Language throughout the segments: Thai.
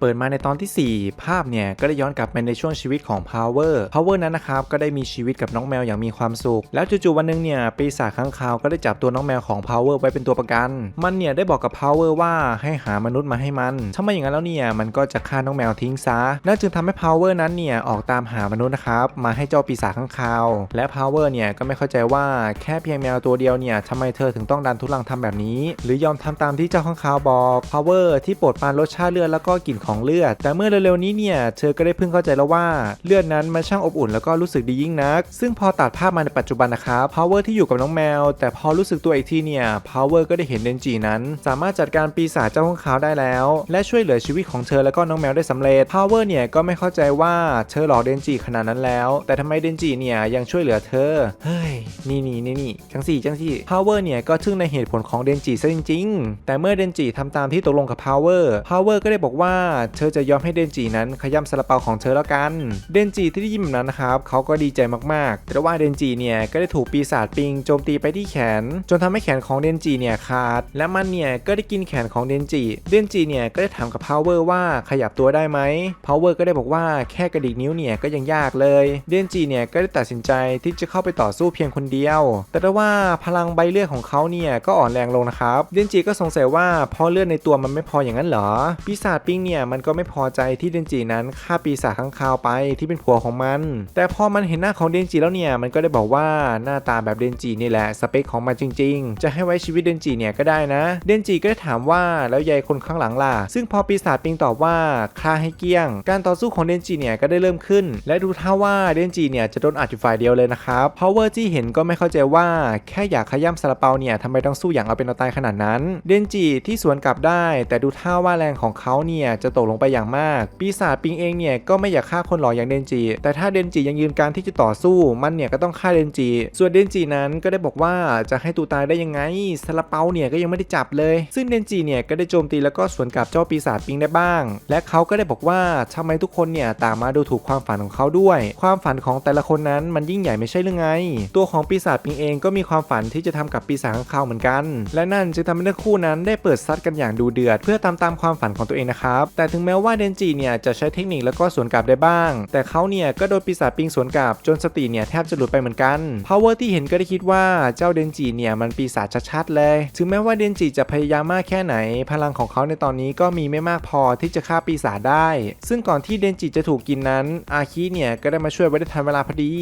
เปิดมาในตอนทีสี่ 4 ภาพเนี่ยก็ได้ย้อนกลับไปในช่วงชีวิตของ Power Power นั้นนะครับก็ได้มีชีวิตกับน้องแมวอย่างมีความสุข แล้วจู่ๆวันหนึงเนี่ยปีศาจข้างคาวก็ได้จับตัวน้องแมวของ Power ไว้เป็นตัวประกัน มันเนี่ยได้บอกกับ Power ว่าให้หามนุษย์มาให้มันถ้าไม่อย่างนั้นแล้วเนี่ยมันก็จะฆ่าน้องแมวทิ้งซะนั่นจึงทำให้ Power นั้นเนี่ยออกตามหามนุษย์นะครับมาให้เจ้าปีศาจข้างคาว และ Power เนี่ยก็ไม่เข้าใจว่าแค่เพียงแมวตัวเดียวเนี่ยทำไมเธอถึงต้องดันทุลังทำแบบนี้ หรือยอมทำตามที่เจ้าข้างคาวบอก Power ที่โปรดปานรสชาติเลือดแล้วก็กลิ่นของเลือด แต่เมื่อเร็วๆนี้เนี่ย เธอก็ได้เพิ่งเข้าใจแล้วว่าเลือดนั้นมันช่างอบอุ่นแล้วก็รู้สึกดียิ่งนัก ซึ่งพอตัดภาพมาในปัจจุบันนะครับ Power ที่อยู่กับน้องแมว แต่พอรู้สึกตัวอีกทีเนี่ย Power ก็ได้เห็นเดนจินั้น สามารถจัดการปีศาจเจ้าข้างคาวได้แล้ว และช่วยเหลือชีวิตของเธอแล้วก็น้องแมวได้สำเร็จ Power เนี่ยก็ไม่เข้าใจว่าเธอหลอกเดนจิขนาดนั้นแล้ว แต่ทำไมเดนจิเนี่ยยังช่วยเหลือเธอ เฮ้ย นี่นี่นี่นี่จังสี่จังสี่ Power เนี่ยก็ทึ่งในเหตุผลของเดนจิซะจริง ๆ แต่เมื่อเดนจิทำตามที่ตกลงกับ Power Power ก็ได้บอกว่าเธอจะยอมให้เดนจินั้นขย้ำซาลาเปาของเธอแล้วกัน เดนจิที่ได้ยินแบบนั้นนะครับเขาก็ดีใจมากๆ แต่ว่าเดนจิเนี่ยก็ได้ถูกปีศาจปิงโจมตีไปที่แขน จนทำให้แขนของเดนจิเนี่ยขาด และมันเนี่ยก็ได้กินแขนของเดนจิ เดนจิเนี่ยก็ได้ถามกับ Power ว่าขยับตัวได้ไหม Power ก็ได้บอกว่าแค่กระดิกนิ้วเนี่ยก็ยังยากเลย เดนจิเนี่ยก็ได้ตัดสินใจที่จะเข้าไปต่อสู้เพียงคนเดียว แต่ว่าพลังใบเลือดของเขาเนี่ยก็อ่อนแรงลงนะครับ เดนจิก็สงสัยว่าพราะเลือดในตัวมันไม่พออย่างนั้นเหรอ ปีศาจปิงเนี่ยมันก็ไม่พอใจที่เดนจินั้นฆ่าปีศาจข้างคาวไปที่เป็นผัวของมัน แต่พอมันเห็นหน้าของเดนจิแล้วเนี่ยมันก็ได้บอกว่าหน้าตาแบบเดนจินี่แหละสเปคของมันจริง ๆ จะให้ไว้ชีวิตเดนจิเนี่ยก็ได้นะ เดนจิก็ได้ถามว่าแล้วยายคนข้างหลังล่ะ ซึ่งพอปีศาจปิงตอบว่าฆ่าให้เกลี้ยง การต่อสู้ของเดนจิเนี่ยก็ได้เริ่มขึ้น และดูท่าว่าเดนจิเนี่ยจะโดนอัดอยู่ฝ่ายเดียวเลยนะครับ Power ที่เห็นก็ไม่เข้าใจว่าแค่อยากขย้ำซาลาเปาเนี่ยทำไมต้องสู้อย่างเอาเป็นเอาตายขนาดนั้น เดนจิที่สวนกลับได้ แต่ดูท่าว่าแรงของเขาเนี่ยจะตกลงไปอย่างมาก ปีศาจปิงเองเนี่ยก็ไม่อยากฆ่าคนหล่ออย่างเดนจิ แต่ถ้าเดนจิยังยืนการที่จะต่อสู้มันเนี่ยก็ต้องฆ่าเดนจิ ส่วนเดนจินั้นก็ได้บอกว่าจะให้ตูตายได้ยังไงซาลาเปาเนี่ยก็ยังไม่ได้จับเลย ซึ่งเดนจิเนี่ยก็ได้โจมตีแล้วก็สวนกลับเจ้าปีศาจปิงได้บ้าง และเขาก็ได้บอกว่าทำไมทุกคนเนี่ยต่างมาดูถูกความฝันของเขาด้วย ความฝันของแต่ละคนนั้นมันยิ่งใหญ่ไม่ใช่หรือไง ตัวของปีศาจปิงเองก็มีความฝันที่จะทำกับปีศาจข้างคาเหมือนกัน และนั่นจึงทำให้ทั้งคู่นั้นได้เปิดซัดกันอย่างดูเดือด เพื่อตามตามความฝันของตัวเองนะครับแต่ถึงแม้ว่าเดนจิเนี่ยจะใช้เทคนิคแล้วก็สวนกลับได้บ้าง แต่เขาเนี่ยก็โดนปีศาจปิงสวนกลับจนสติเนี่ยแทบจะหลุดไปเหมือนกัน Power ที่เห็นก็ได้คิดว่าเจ้าเดนจิเนี่ยมันปีศาจชัดๆเลย ถึงแม้ว่าเดนจิจะพยายามมากแค่ไหน พลังของเขาในตอนนี้ก็มีไม่มากพอที่จะฆ่าปีศาจได้ ซึ่งก่อนที่เดนจิจะถูกกินนั้น อาคิเนี่ยก็ได้มาช่วยไว้ได้ทันเวลาพอดี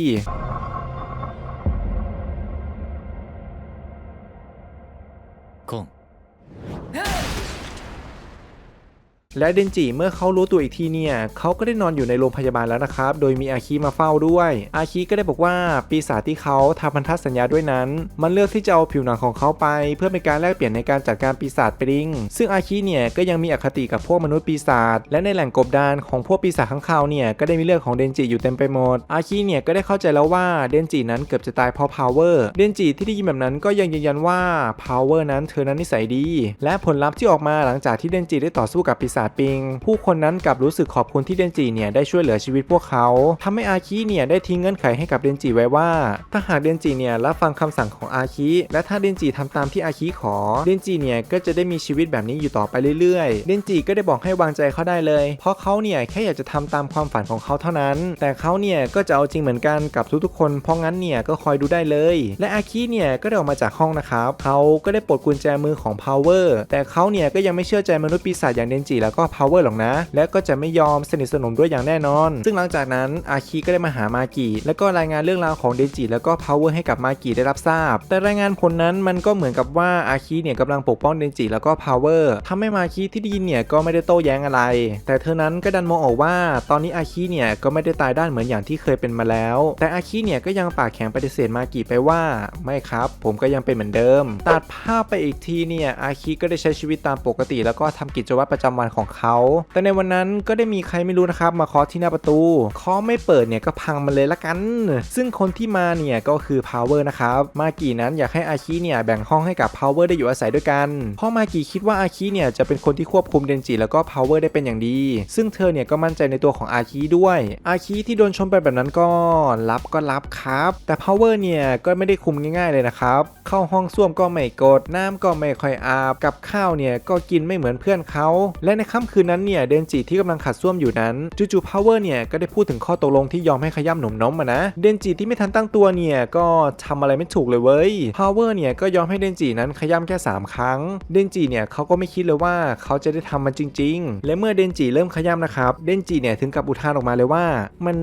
และเดนจิเมื่อเขารู้ตัวอีกทีเนี่ยเขาก็ได้นอนอยู่ในโรงพยาบาลแล้วนะครับ โดยมีอาคิมาเฝ้าด้วย อาคิก็ได้บอกว่าปีศาจที่เขาทำพันธสัญญาด้วยนั้น มันเลือกที่จะเอาผิวหนังของเขาไป เพื่อเป็นการแลกเปลี่ยนในการจัดการปีศาจปริง ซึ่งอาคิเนี่ยก็ยังมีอคติกับพวกมนุษย์ปีศาจและในแหล่งกบดานของพวกปีศาจข้างคาวเนี่ยก็ได้มีเลือดของเดนจิอยู่เต็มไปหมด อาคิเนี่ยก็ได้เข้าใจแล้วว่าเดนจินั้นเกือบจะตายเพราะ power เดนจิที่ได้ยินแบบนั้นก็ยังยืนยันว่า power นั้นเธอนั้นนิสัยดี และผลลัพธ์ที่ออกมาหลังจากที่เดนจิได้ต่อสู้กับปีศาจปิง ผู้คนนั้นกลับรู้สึกขอบคุณที่เดนจิเนี่ยได้ช่วยเหลือชีวิตพวกเขาทำให้อาคิเนี่ยได้ทิ้งเงื่อนไขให้กับเดนจิไว้ว่า ถ้าหากเดนจิเนี่ยรับฟังคำสั่งของอาคิและถ้าเดนจิทำตามที่อาคิขอ เดนจิเนี่ยก็จะได้มีชีวิตแบบนี้อยู่ต่อไปเรื่อยๆ เดนจิก็ได้บอกให้วางใจเขาได้เลย เพราะเขาเนี่ยแค่อยากจะทำตามความฝันของเขาเท่านั้น แต่เขาเนี่ยก็จะเอาจริงเหมือนกันกับทุกๆคน เพราะงั้นเนี่ยก็คอยดูได้เลย และอาคิเนี่ยก็ได้ออกมาจากห้องนะครับ เขาก็ได้ปลดกุญแจมือของ power แต่เขาเนี่ยก็ยังไม่เชื่อใจมนุษย์ปีศาจอย่างเดนจิแล้วก็ power หรอกนะ และก็จะไม่ยอมสนิทสนมด้วยอย่างแน่นอน ซึ่งหลังจากนั้นอาคิก็ได้มาหามากิแล้วก็รายงานเรื่องราวของเดนจิแล้วก็ power ให้กับมากิได้รับทราบ แต่รายงานผลนั้นมันก็เหมือนกับว่าอาคิเนี่ยกำลังปกป้องเดนจิแล้วก็ power ทำให้มาคิที่ได้ยินเนี่ยก็ไม่ได้โต้แย้งอะไร แต่เธอนั้นก็ดันมองออกว่า ตอนนี้อาคิเนี่ยก็ไม่ได้ตายด้านเหมือนอย่างที่เคยเป็นมาแล้ว แต่อาคิเนี่ยก็ยังปากแข็งปฏิเสธมากิไปว่า ไม่ครับ ผมก็ยังเป็นเหมือนเดิม ตัดภาพไปอีกทีเนี่ยอาคิก็ได้ใช้ชีวิตตามปกติ แล้วก็ทำกิจวัตรประจำวันของเขา แต่ในวันนั้นก็ได้มีใครไม่รู้นะครับ มาเคาะที่หน้าประตูเคาะไม่เปิดเนี่ยก็พังมันเลยละกัน ซึ่งคนที่มาเนี่ยก็คือ power นะครับ มากินั้นอยากให้อาคิเนี่ยแบ่งห้องให้กับ power ได้อยู่อาศัยด้วยกัน เพราะมากิคิดว่าอาคิเนี่ยจะเป็นคนที่ควบคุมเดนจิแล้วก็ power ได้เป็นอย่างดี ซึ่งเธอเนี่ยก็มั่นใจในตัวของอาคิด้วย อาคิที่โดนชมไปแบบนั้นก็รับก็รับครับ แต่ power เนี่ยก็ไม่ได้คุมง่าย ๆเลยนะครับ เข้าห้องส้วมก็ไม่กด น้ำก็ไม่ค่อยอาบ กับข้าวเนี่ยก็กินไม่เหมือนเพื่อนเขา และในค่ำคืนนั้นเนี่ยเดนจิที่กำลังขัดส้วมอยู่นั้นจู่ๆพาวเวอร์เนี่ยก็ได้พูดถึงข้อตกลงที่ยอมให้ขย้ำหนุ่มน้มมานะเดนจิที่ไม่ทันตั้งตัวเนี่ยก็ทำอะไรไม่ถูกเลยเว้ยพาวเวอร์เนี่ยก็ยอมให้เดนจินั้นขย้ำแค่สามครั้ง เดนจิเนี่ยเขาก็ไม่คิดเลยว่าเขาจะได้ทำมันจริง ๆ และเมื่อเดนจิเริ่มขย้ำนะครับเดนจิเนี่ยถึงกับอุทานออกมาเลยว่า มัน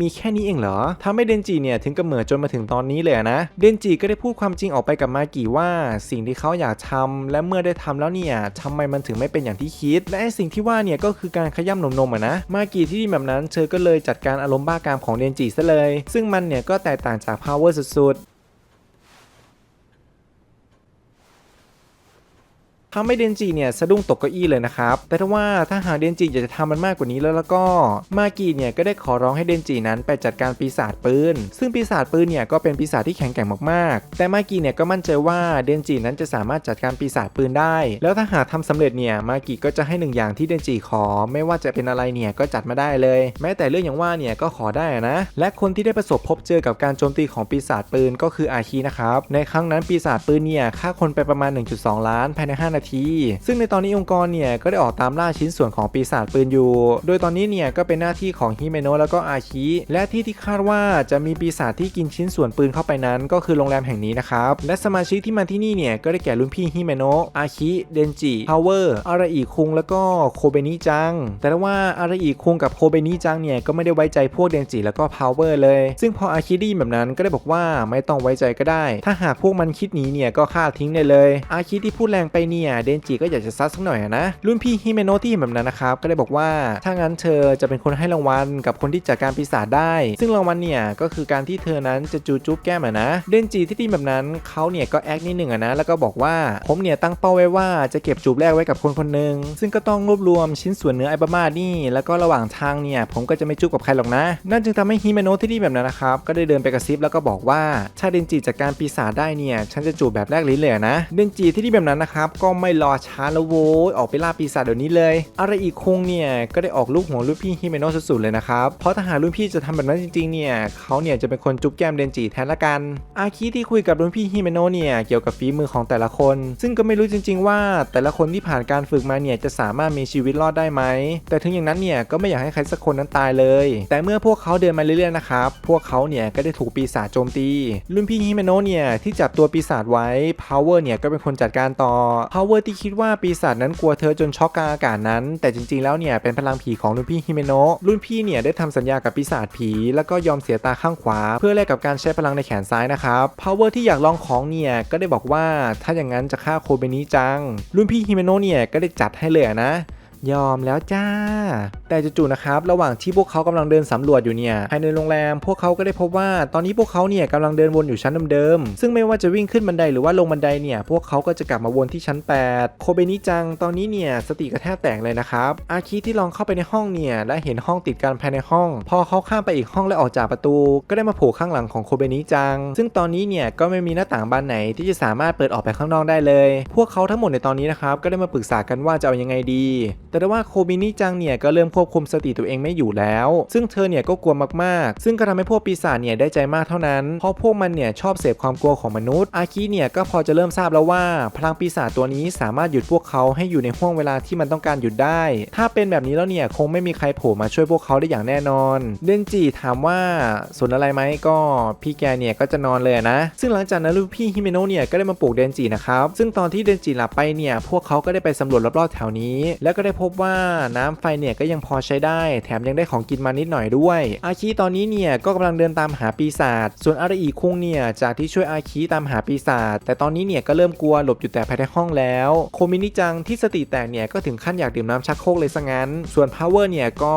มีแค่นี้เองเหรอทำให้เดนจิเนี่ยถึงกับเหม่อจนมาถึงตอนนี้เลยนะเดนจิก็ได้พูดความจริงออกไปกับมากิว่า สิ่งที่เขาอยากทำและเมื่อได้ทำแล้วเนี่ยทำไมมันถึงไม่เป็นอย่างที่คิดและสิ่งที่ว่าเนี่ยก็คือการขย้ำนมนมๆอะนะ มากีที่แบบนั้นเธอก็เลยจัดการอารมณ์บ้ากามของเดนจิซะเลย ซึ่งมันเนี่ยก็แตกต่างจากพาวเวอร์สุดๆ ทำให้เดนจิเนี่ยสะดุ้งตกเก้าอี้เลยนะครับ แต่ถ้าว่าถ้าหากเดนจิอยากจะทำมันมากกว่านี้แล้วแล้วก็มากิเนี่ยก็ได้ขอร้องให้เดนจินั้นไปจัดการปีศาจปืน ซึ่งปีศาจปืนเนี่ยก็เป็นปีศาจที่แข็งแกร่งมากๆ แต่มากิเนี่ยก็มั่นใจว่าเดนจินั้นจะสามารถจัดการปีศาจปืนได้ แล้วถ้าหากทำสำเร็จเนี่ยมากิก็จะให้หนึ่งอย่างที่เดนจิขอ ไม่ว่าจะเป็นอะไรเนี่ยก็จัดมาได้เลย แม้แต่เรื่องอย่างว่าเนี่ยก็ขอได้นะ และคนที่ได้ประสบพบเจอกับการโจมตีของปีศาจปืนก็คืออาคีนะครับในครั้งนั้นปีศาจปืนเนี่ยฆ่าคนไปประมาณ 1.2 ล้านภายใน 5 นาทีซึ่งในตอนนี้องค์กรเนี่ยก็ได้ออกตามล่าชิ้นส่วนของปีศาจปืนอยู่ โดยตอนนี้เนี่ยก็เป็นหน้าที่ของฮิเมโนะแล้วก็อาคิและที่ที่คาดว่าจะมีปีศาจที่กินชิ้นส่วนปืนเข้าไปนั้น ก็คือโรงแรมแห่งนี้นะครับและสมาชิกที่มาที่นี่เนี่ยก็ได้แก่รุ่นพี่ฮิเมโนะอาคิเดนจิพาวเวอร์อาราอิคุงแล้วก็โคเบนิจังแต่ว่าอาราอิคุงกับโคเบนิจังเนี่ยก็ไม่ได้ไว้ใจพวกเดนจิแล้วก็พาวเวอร์เลย ซึ่งพออาคิได้ยินแบบนั้นก็ได้บอกว่าไม่ต้องไว้ใจก็ได้ ถ้าหากพวกมันคิดหนีเนี่ยก็ฆ่าทิ้งได้เลย อาคิที่พูดแรงไปเนี่ยเดนจิก็อยากจะซัดสักหน่อยนะ รุ่นพี่ฮิเมโนะที่เห็นแบบนั้นนะครับก็ได้บอกว่าถ้างั้นเธอจะเป็นคนให้รางวัลกับคนที่จัดการปีศาจได้ ซึ่งรางวัลเนี่ยก็คือการที่เธอนั้นจะจูจุ๊บแก้มนะ เดนจิที่ดีแบบนั้นเขาเนี่ยก็แอคนิดหนึ่งนะแล้วก็บอกว่าผมเนี่ยตั้งเป้าไว้ว่าจะเก็บจูบแรกไว้กับคนคนหนึ่งซึ่งก็ต้องรวบรวมชิ้นส่วนเนื้อไอบามานี่ แล้วก็ระหว่างทางเนี่ยผมก็จะไม่จุ๊บกับใครหรอกนะ นั่นจึงทำให้ฮิเมโนะที่ดีแบบนั้นนะครับก็ได้เดินไปกระซิบแล้วก็บอกว่าถ้าเดนจิจัดการปีศาจได้เนี่ยฉันจะจูบแบบแรกลิ้นเลยนะ เดนจิที่ดีแบบนั้นนะครับก็ไม่รอช้าแล้วโว้ยออกไปล่าปีศาจเดี๋ยวนี้เลย อะไรอีกคงเนี่ยก็ได้ออกลูกหัวรุ่นพี่ฮิเมโนะสุดๆเลยนะครับเพราะถ้าหากรุ่นพี่จะทำแบบนั้นจริงๆเนี่ยเขาเนี่ยจะเป็นคนจุ๊บแก้มเดนจิแทนละกันอาคิที่คุยกับรุ่นพี่ฮิเมโนะเนี่ยเกี่ยวกับฝีมือของแต่ละคน ซึ่งก็ไม่รู้จริง ๆ ว่าแต่ละคนที่ผ่านการฝึกมาเนี่ยจะสามารถมีชีวิตรอดได้ไหมแต่ถึงอย่างนั้นเนี่ยก็ไม่อยากให้ใครสักคนนั้นตายเลย แต่เมื่อพวกเขาเดินมาเรื่อยๆนะครับพวกเขาเนี่ยก็ได้ถูกปีศาจโจมตี รุ่นพี่ฮิเมโนะเนี่ยที่จับตัวปีศาจไว้ Power เนี่ยก็เป็นคนจัดการต่อเวอร์ที่คิดว่าปีศาจนั้นกลัวเธอจนช็อกกลางอากาศนั้น แต่จริงๆแล้วเนี่ยเป็นพลังผีของรุ่นพี่ฮิเมโนะรุ่นพี่เนี่ยได้ทำสัญญากับปีศาจผี แล้วก็ยอมเสียตาข้างขวา เพื่อแลกกับการใช้พลังในแขนซ้ายนะครับพาวเวอร์ที่อยากลองของเนี่ยก็ได้บอกว่าถ้าอย่างนั้นจะฆ่าโคเบนิจัง รุ่นพี่ฮิเมโนะเนี่ยก็ได้จัดให้เลยนะ ยอมแล้วจ้า แต่จู่ๆนะครับ ระหว่างที่พวกเขากำลังเดินสำรวจอยู่เนี่ยภายในโรงแรม พวกเขาก็ได้พบว่าตอนนี้พวกเขาเนี่ยกำลังเดินวนอยู่ชั้นเดิมๆซึ่งไม่ว่าจะวิ่งขึ้นบันไดหรือว่าลงบันไดเนี่ย พวกเขาก็จะกลับมาวนที่ชั้น 8 โคเบนิจังตอนนี้เนี่ยสติกระแทบแตกเลยนะครับ อาคิที่ลองเข้าไปในห้องเนี่ยและเห็นห้องติดกันภายในห้อง พอเขาข้ามไปอีกห้องและออกจากประตู ก็ได้มาโผล่ข้างหลังของโคเบนิจัง ซึ่งตอนนี้เนี่ยก็ไม่มีหน้าต่างบานไหนที่จะสามารถเปิดออกไปข้างนอกได้เลย พวกเขาทั้งหมดในตอนนี้นะครับก็ได้มาปรึกษากันว่าจะเอายังไงดีแต่ว่าโคเบนิจังเนี่ยก็เริ่มควบคุมสติตัวเองไม่อยู่แล้ว ซึ่งเธอเนี่ยก็กลัวมากๆ ซึ่งก็ทำให้พวกปีศาจเนี่ยได้ใจมากเท่านั้น เพราะพวกมันเนี่ยชอบเสพความกลัวของมนุษย์ อาคิเนี่ยก็พอจะเริ่มทราบแล้วว่า พลังปีศาจตัวนี้สามารถหยุดพวกเขาให้อยู่ในห่วงเวลาที่มันต้องการหยุดได้ ถ้าเป็นแบบนี้แล้วเนี่ยคงไม่มีใครโผล่มาช่วยพวกเขาได้อย่างแน่นอน เดนจิถามว่าสนอะไรไหมก็พี่แกเนี่ยก็จะนอนเลยนะ ซึ่งหลังจากนั้นลูกพี่ฮิเมโนะเนี่ยก็ได้มาปลุกเดนจินะครับ ซึ่งตอนที่เดนจิหลับไปเนี่ยพวกเขาก็ได้ไปสำรวจรอบๆแถวนี้ แล้วก็ได้พบว่าน้ำไฟเนี่ยก็ยังพอใช้ได้ แถมยังได้ของกินมานิดหน่อยด้วย อาคิตอนนี้เนี่ยก็กำลังเดินตามหาปีศาจส่วนอาราอิคุงเนี่ยจากที่ช่วยอาคิตามหาปีศาจแต่ตอนนี้เนี่ยก็เริ่มกลัวหลบอยู่แต่ภายในห้องแล้วโคมินิจังที่สติแตกเนี่ยก็ถึงขั้นอยากดื่มน้ำชักโครกเลยซะงั้น ส่วนพาวเวอร์เนี่ยก็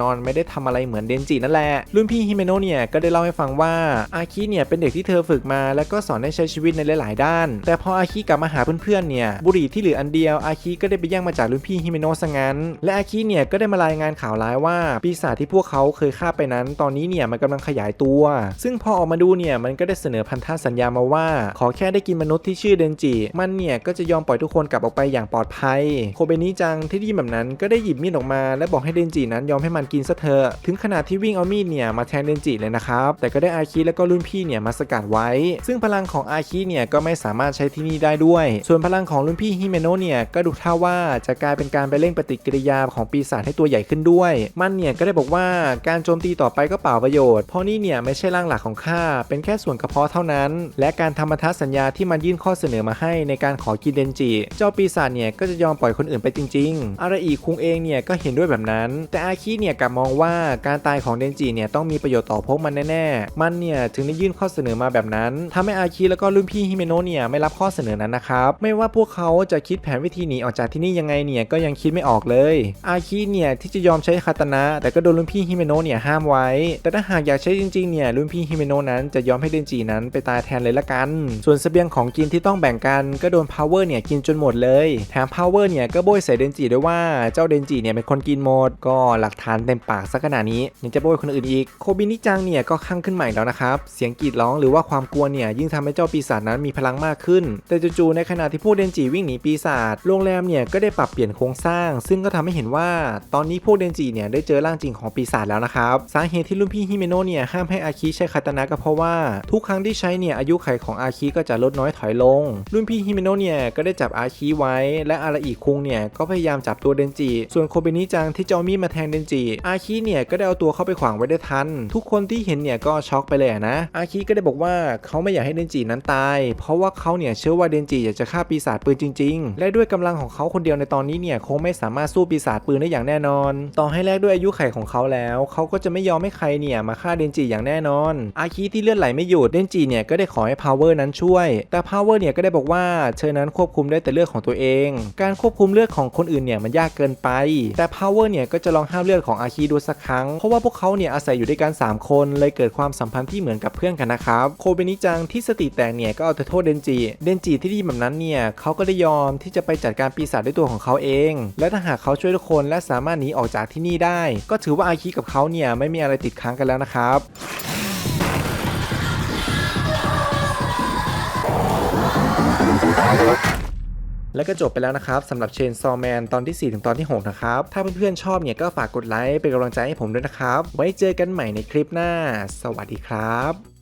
นอนไม่ได้ทำอะไรเหมือนเดนจินั่นแหละรุ่นพี่ฮิเมโนะเนี่ยก็ได้เล่าให้ฟังว่าอาคิเนี่ยเป็นเด็กที่เธอฝึกมา แล้วก็สอนให้ใช้ชีวิตในหลาย ๆ ด้าน แต่พออาคิกลับมาหาเพื่อนๆเนี่ยบุหรี่ที่เหลืออันเดียวอาคิก็ได้ไปแย่งมาจากรุ่นพี่ฮิเมโนะซะงั้น และอาคิเนี่ยก็ได้มารายงานข่าวร้ายว่าปีศาจที่พวกเขาเคยฆ่าไปนั้น ตอนนี้เนี่ยมันกำลังขยายตัว ซึ่งพอออกมาดูเนี่ยมันก็ได้เสนอพันธสัญญามาว่า ขอแค่ได้กินมนุษย์ที่ชื่อเดนจิ มันเนี่ยก็จะยอมปล่อยทุกคนกลับออกไปอย่างปลอดภัย โคเบนิจังที่ได้ยินแบบนั้นก็ได้หยิบมีดออกมา และบอกให้เดนจินั้นยอมให้มันกินซะเถอะถึงขนาดที่วิ่งเอามีดเนี่ยมาแทงเดนจิเลยนะครับแต่ก็ได้อาคิและก็รุ่นพี่เนี่ยมาสกัดไว้ ซึ่งพลังของอาคิเนี่ยก็ไม่สามารถใช้ที่นี่ได้ด้วย ส่วนพลังของรุ่นพี่ฮิเมโนะเนี่ยก็ดูท่าว่าจะกลายเป็นการไปเร่งปฏิกิริยาของปีศาจให้ตัวใหญ่ขึ้นด้วย มันเนี่ยก็ได้บอกว่าการโจมตีต่อไปก็เปล่าประโยชน์เพราะนี่เนี่ยไม่ใช่ร่างหลักของข้าเป็นแค่ส่วนกระเพาะเท่านั้น และการทำพันธสัญญาที่มันยื่นข้อเสนอมาให้ในการขอกินเดนจิ เจ้าปีศาจเนี่ยก็จะยอมปล่อยคนอื่นไปจริง ๆ อาราอีคุงเองเนี่ยก็เห็นด้วยแบบนั้น แต่อาคิเนี่ยกลับมองว่าการตายของเดนจิเนี่ยต้องมีประโยชน์ต่อพวกมันแน่ๆ มันเนี่ยถึงได้ยื่นข้อเสนอมาแบบนั้นทำให้อาคิแล้วก็รุ่นพี่ฮิเมโนะเนี่ยไม่รับข้อเสนอนั้นนะครับ ไม่ว่าพวกเขาจะคิดแผนวิธีหนีออกจากที่นี่ยังไงเนี่ยก็ยังคิดไม่ออกเลย อาคิเนี่ยที่จะยอมใช้คาตานะ แต่ก็โดนรุ่นพี่ฮิเมโนะเนี่ยห้ามไว้ แต่ถ้าหากอยากใช้จริงๆเนี่ยรุ่นพี่ฮิเมโนะนั้นจะยอมให้เดนจินั้นไปตายแทนเลยละกัน ส่วนเสบียงของกินที่ต้องแบ่งกันก็โดนพาวเวอร์เนี่ยกินจนหมดเลย แถมพาวเวอร์เนี่ยก็โบยใส่เดนจิด้วยว่าเจ้าเดนจิเนี่ยเป็นคนกินหมด ก็หลักฐานเต็มปากสักขนาดนี้ยังจะโบยคนอื่นอีกโคบินิจังเนี่ยก็ข้างขึ้นใหม่แล้วนะครับเสียงกรีดร้องหรือว่าความกลัวเนี่ยยิ่งทำให้เจ้าปีศาจนั้นมีพลังมากขึ้น แต่จู่ๆในขณะที่พวกเดนจิวิ่งหนีปีศาจโรงแรมเนี่ยก็ได้ปรับเปลี่ยนโครงสร้างซึ่งก็ทำให้เห็นว่า ตอนนี้พวกเดนจิเนี่ยได้เจอร่างจริงของปีศาจแล้วนะครับ สาเหตุที่รุ่นพี่ฮิเมโนะเนี่ยห้ามให้อาคิใช้คาตานะก็เพราะว่าทุกครั้งที่ใช้เนี่ยอายุไขของอาคิก็จะลดน้อยถอยลง รุ่นพี่ฮิเมโนะเนี่ยก็ได้จับอาคิไว้ และอาราอิคุงเนี่ยก็พยายามจับตัวเดนจิ ส่วนโคเบนิจังที่จะเอามีมาแทงเดนจิ อาคิเนี่ยก็ได้เอาตัวเข้าไปขวางไว้ได้ทัน ทุกคนที่เห็นเนี่ยก็ช็อกไปเลยนะ อาคิก็ได้บอกว่าเขาไม่อยากให้เดนจินั้นตาย เพราะว่าเขาเนี่ยเชื่อว่าเดนจิอยากจะฆ่าปีศาจปืนจริง ๆ และด้วยกำลังของเขาคนเดียวในตอนนี้เนี่ยคงไม่สามารถสู้ปีศาจปืนได้อย่างแน่นอน ต่อให้แลกด้วยอายุไขของเขาแล้ว เขาก็จะไม่ยอมให้ใครเนี่ยมาฆ่าเดนจิอย่างแน่นอน อาคิที่เลือดไหลไม่หยุดเดนจิเนี่ยก็ได้ขอให้พาวเวอร์นั้นช่วย แต่พาวเวอร์เนี่ยก็ได้บอกว่าเธอนั้นควบคุมได้แต่เลือดของตัวเอง การควบคุมเลือดของคนอื่นเนี่ยมันยากเกินไป แต่พาวเวอร์เนี่ยก็จะลองห้ามเลือดของอาคิดูสักครั้ง เพราะว่าพวกเขาเนี่ยอาศัยอยู่ด้วยกัน3 คนเลยเกิดความสัมพันธ์ที่เหมือนกับเพื่อนกันนะครับโคเบนิจังที่สติแตกเนี่ยก็เอาแต่โทษเดนจิเดนจิที่ดีแบบนั้นเนี่ยเขาก็ได้ยอมที่จะไปจัดการปีศาจด้วยตัวของเขาเอง และถ้าหากเขาช่วยทุกคนและสามารถหนีออกจากที่นี่ได้ ก็ถือว่าอาคิกับเขาเนี่ยไม่มีอะไรติดค้างกันแล้วนะครับและก็จบไปแล้วนะครับสำหรับเชนซอแมนตอนที่ 4 ถึงตอนที่ 6 นะครับ ถ้าเพื่อนๆชอบเนี่ยก็ฝากกดไลค์เป็นกำลังใจให้ผมด้วยนะครับ ไว้เจอกันใหม่ในคลิปหน้า สวัสดีครับ